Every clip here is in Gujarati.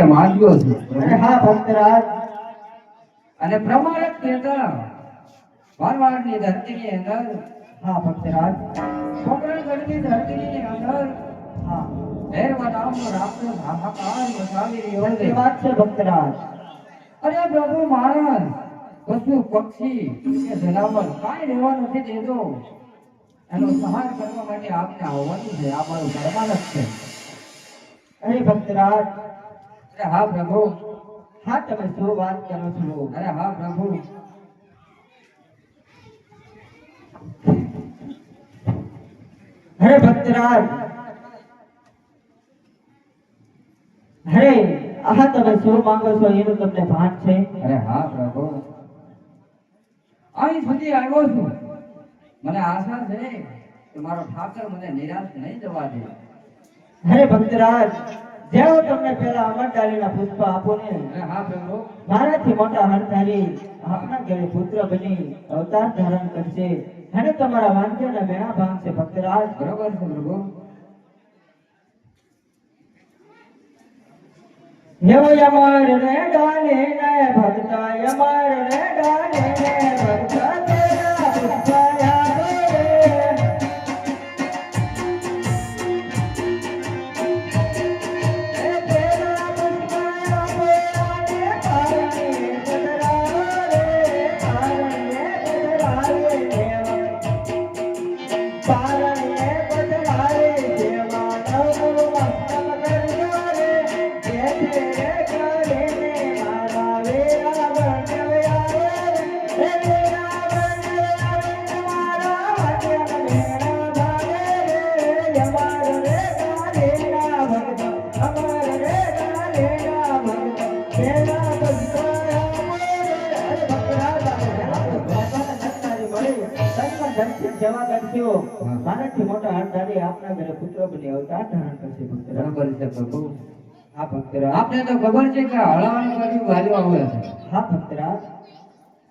માંગ્યો છે. હા ભક્તરાજ. અને પ્રમાણિક કહેતા મારવાડની ધરતીની અંદર હા ભક્તરાજ. પોકરણગઢની ધરતીની અંદર હા. ભૈરવ રામનો હાહાકાર મચાવી રહ્યો છે. વાત છે ભક્તરાજ. અરે પ્રભુ માણસ પશુ પક્ષી કે જનાવર કાંઈ રહેવા નથી દેતો. એનો સહાર કરવા માટે આપને આવવાનું છે. આ મારું પરમાનસ છે. અરે ભક્તરાજ અરે હા પ્રભુ. હા તમે શું વાત કરો છો? અરે હા પ્રભુ. અરે ભક્તરાજ. અરે આ તમે શું માંગો છો? એનું તમને ભાન છે? અરે હા પ્રભુ. અહીં સુધી આવ્યો છું. મને આશા છે કે મારો ઠાકર મને નિરાશ નહીં જવા દે. હરે ભક્તરાજ જેવો તમને પેલા અમરદાલીના પુષ્પ આપો ને. મારાથી મોટા હરતાલી આપના ઘરે પુત્ર બની અવતાર ધારણ કરશે. અને તમારા વાંચ્યના વેણા ભાંગશે ભક્તરાજ. બરોબર છે પ્રભુ. એવો અમર રે ડાલે ને ભક્ત અમર રે ડાલે. સેવા કરજો મારાથી મોટા હાથધારી આપના ઘરે પુત્ર બની અવતાર ધારણ કરશે ભક્તરાજ બરોબર છે પ્રભુ હા ભક્તરાજ આપને તો ખબર છે કે હળવાનું કર્યું વાલ્યો આવે છે હા ભક્તરાજ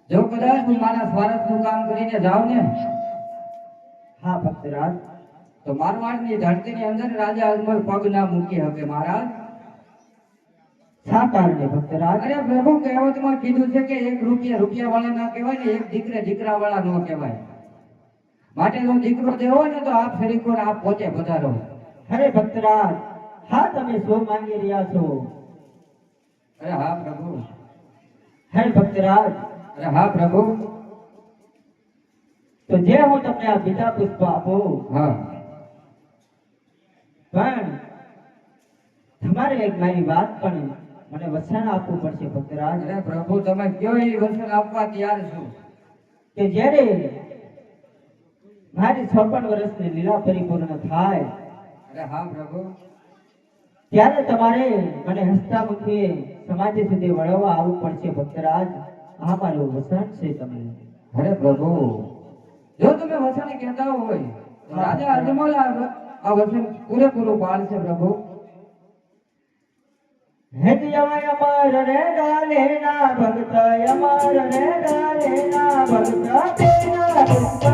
જો કદાચ હું મારા સ્વાર્થનું કામ કરીને જાઉં ને હા ભક્તરાજ તો મારવાડની ધરતીની અંદર રાજા અજમલ પગ ના મૂકી શકે મહારાજ શા કારણે ભક્તરાજ. અરે પ્રભુ કહેવતમાં કીધું છે કે એક રૂપિયા રૂપિયા વાળા ના કહેવાય ને એક દીકરે દીકરા વાળા ન કહેવાય. માટે જો દીકરો દેવો ને તો આપ ફરીકો આપ પોતે પધારો. અરે ભક્તરાજ હા તમે શું માંગી રહ્યા છો. અરે હા પ્રભુ. હે ભક્તરાજ. અરે હા પ્રભુ. તો જે હું તમને આ બીજા પુષ્પ આપું હા. પણ તમારે એક મારી વાત પણ મને વસણ આપવું પડશે ભક્તરાજ અરે પ્રભુ તમે કયો એ વસણ આપવા તૈયાર છું? કે જ્યારે મારી છપ્પન વર્ષની લીલા પરિપૂર્ણ થાય અરે હા પ્રભુ. ત્યારે તમારે મને હસતા મુખે સમાજ સુધી વળવા આવવું પડશે ભક્તરાજ આ મારું વસણ છે તમે અરે પ્રભુ જો તમે વસણ કહેતા હોય રાજા અજમલ આ વસણ પૂરેપૂરું પાડશે પ્રભુ. હે જવાય અમર રે ડાલે ના ભક્ત અમર રે ડાલે ના ભક્ત તેના પુષ્પ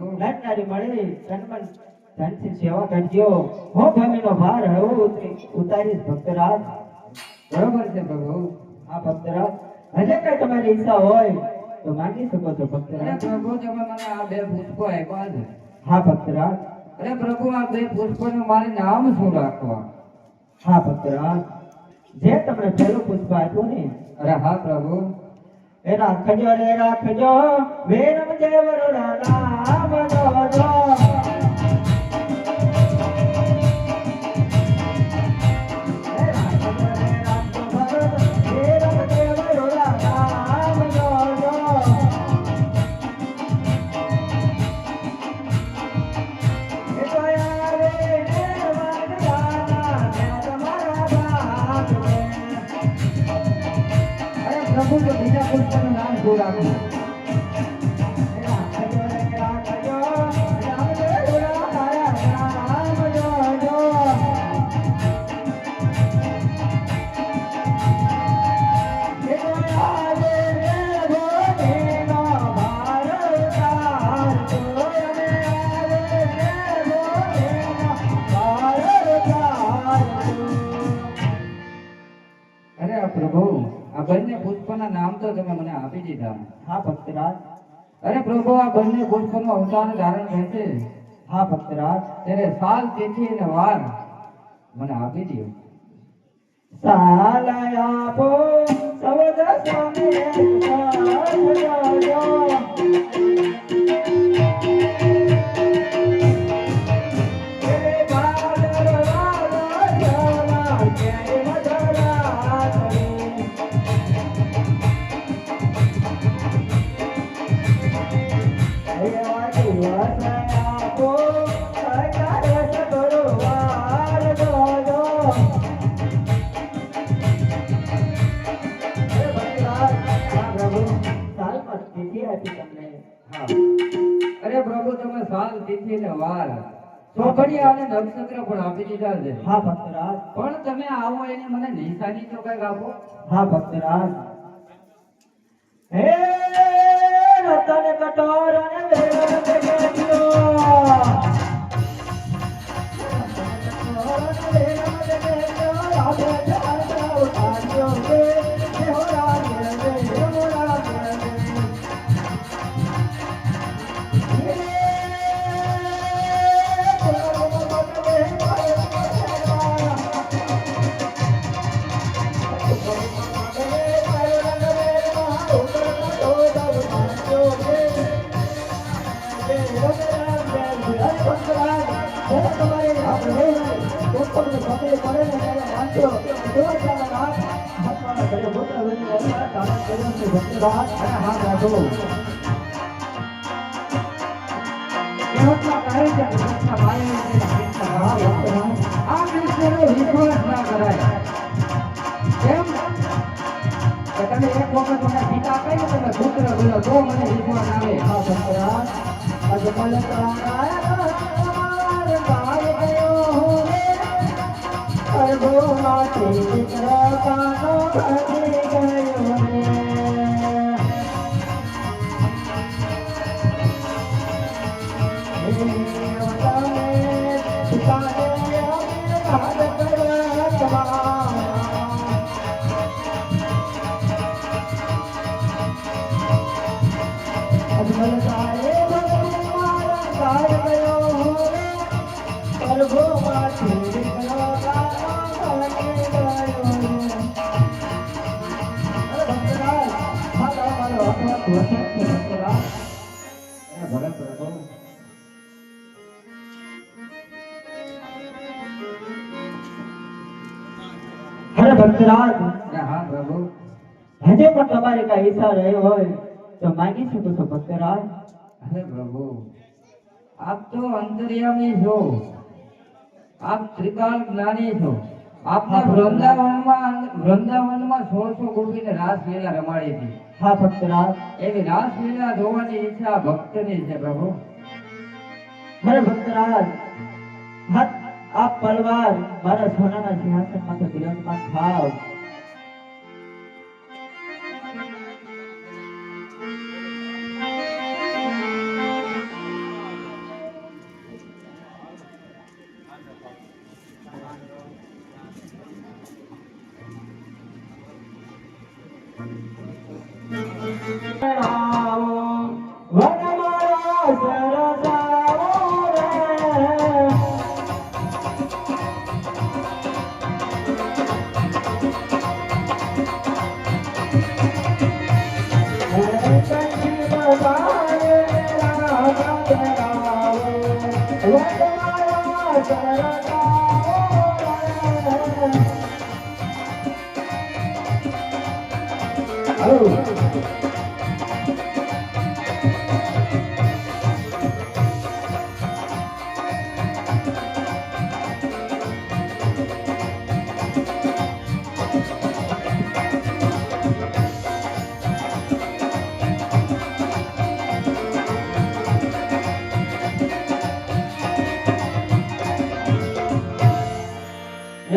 હા મળી તનમન ધનથી સેવા કરજો. હો ભમીનો ભાર હળવો ઉતરી ઉતારીશ ભક્તરાજ. બરોબર છે પ્રભુ. આ ભક્તરાજ. હજે કઈ તમારી ઈચ્છા હોય તો માંગી શકો છો ભક્તરાજ. પ્રભુ તમે મને આ બે પુષ્પો આપ્યા છે. હા ભક્તરાજ. અરે પ્રભુ આ બે પુષ્પોનું મારે નામ શું રાખવા? હા ભક્તરાજ. જે તમને પહેલું પુષ્પ આપ્યું ને. અરે હા પ્રભુ. એ રાખજો રે રાખજો. વેરમ દેવરો નામ દીધા હા, ભક્તરાજ. અરે પ્રભુ, આ બંને પુષ્પનું અવતાર ધારણ રહેશે હા, ભક્તરાજ ત્યારે સાલ, તેથી અને વાર મને આપી દો આપો, સવદ સ્વામી ચોઘડિયા અને નક્ષત્ર પણ આપી દીધા છે. હા ભક્તરાજ. પણ તમે આવો એને મને નિશાની તો કંઈક આપો. હા ભક્તરાજ. હે રતન કટોર અને વેરણ તે કેજો હા પ્રભુ કહેવતમાં કહે છે કે કૃષ્ણ ભાઈ છે, કૃષ્ણ ભાઈ છે. આ કૃષ્ણનો વિશ્વાસ ના કરાય કેમ કે તમે એક વખત મને પિતા કહી તમે પુત્ર બોલો તો મને વિશ્વાસ આવે અજમલ સારે ભગવાન કાળ ગયો હોવે સર્વોમાંથી નીકળો ભક્તરાજ હા પ્રભુ. હજે પણ તમારે કઈ ઈચ્છા રહી હોય તો માગી શકો છો ભક્તરાજ. અરે પ્રભુ આપ તો અંતર્યામી છો. આપ ત્રિકાળ જ્ઞાની છો. આપના વૃંદાવનમાં વૃંદાવનમાં સોળસો ગોપીને રાસલીલા રમાડી હતી. હા ભક્તરાજ. એવી રાસલીલા જોવાની ઈચ્છા ભક્તની છે પ્રભુ. મને ભક્તરાજ હાથ આપ પલવાર મારા સોનાના સિંહાસનમાં તો બિરાજમાન થાવ વનમાળા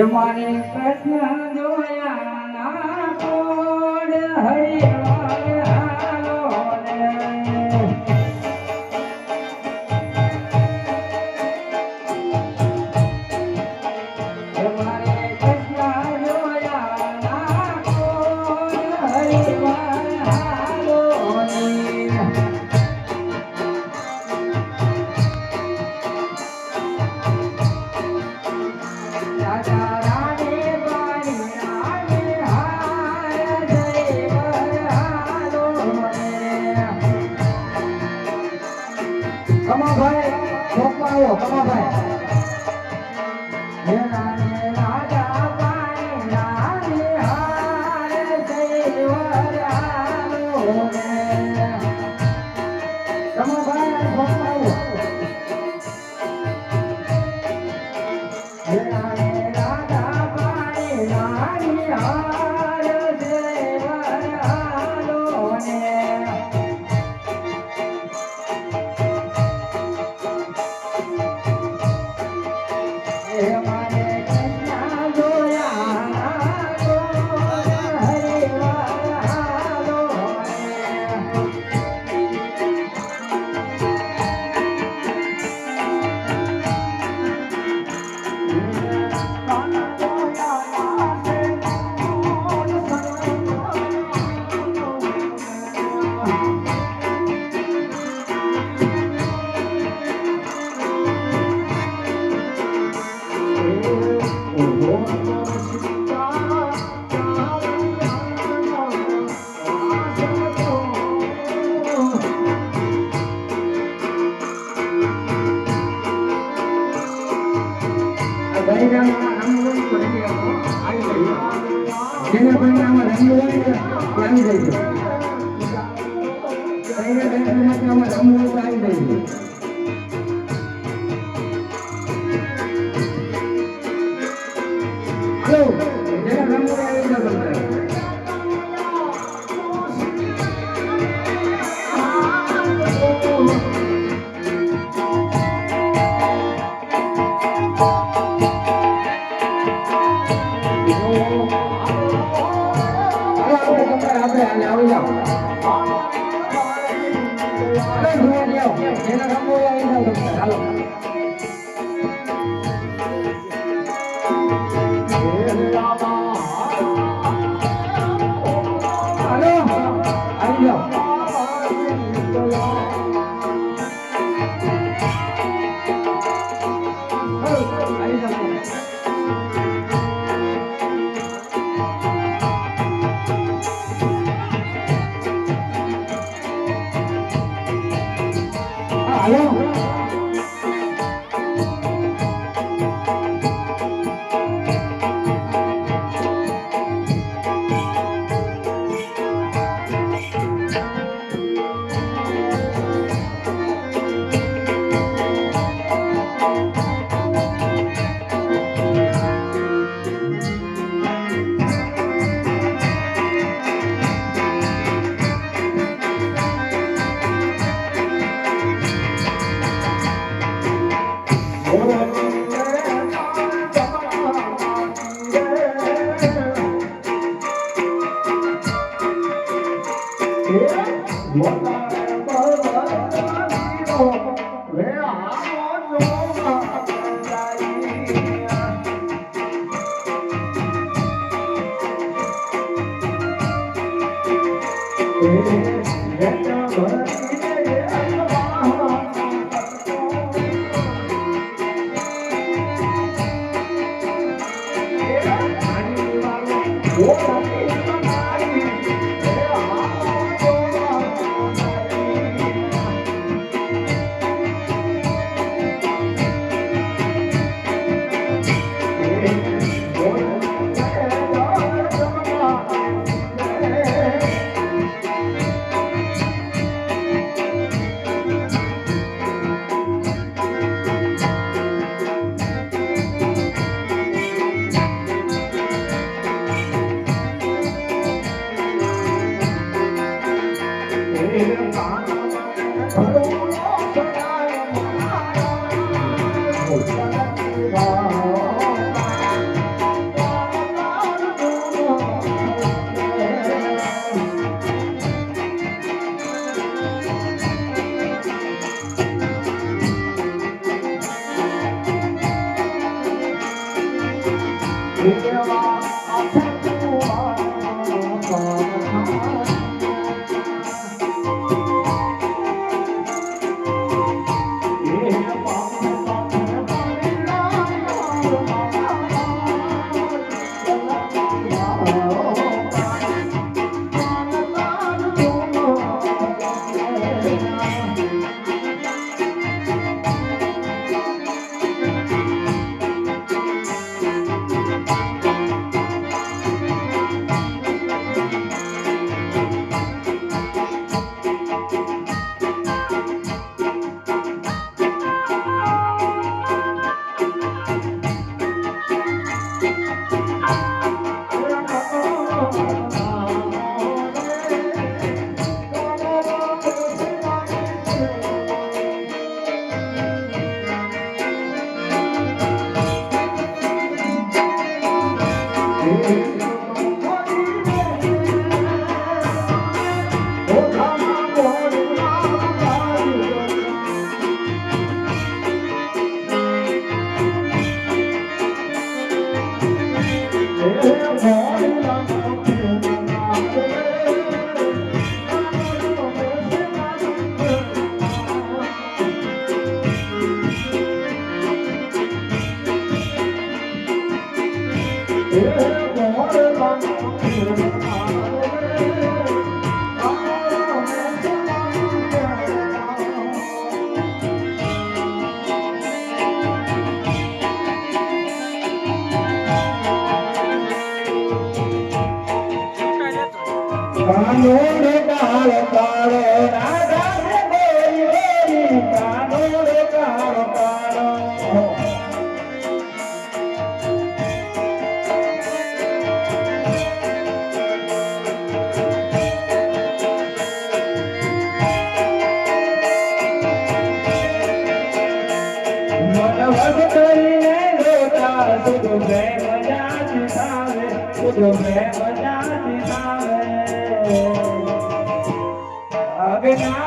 મારે કૃષ્ણ હા, Boa tarde. આવ્યો ને બાળ કાળો રાજ থাকবে না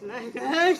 Nee, nee.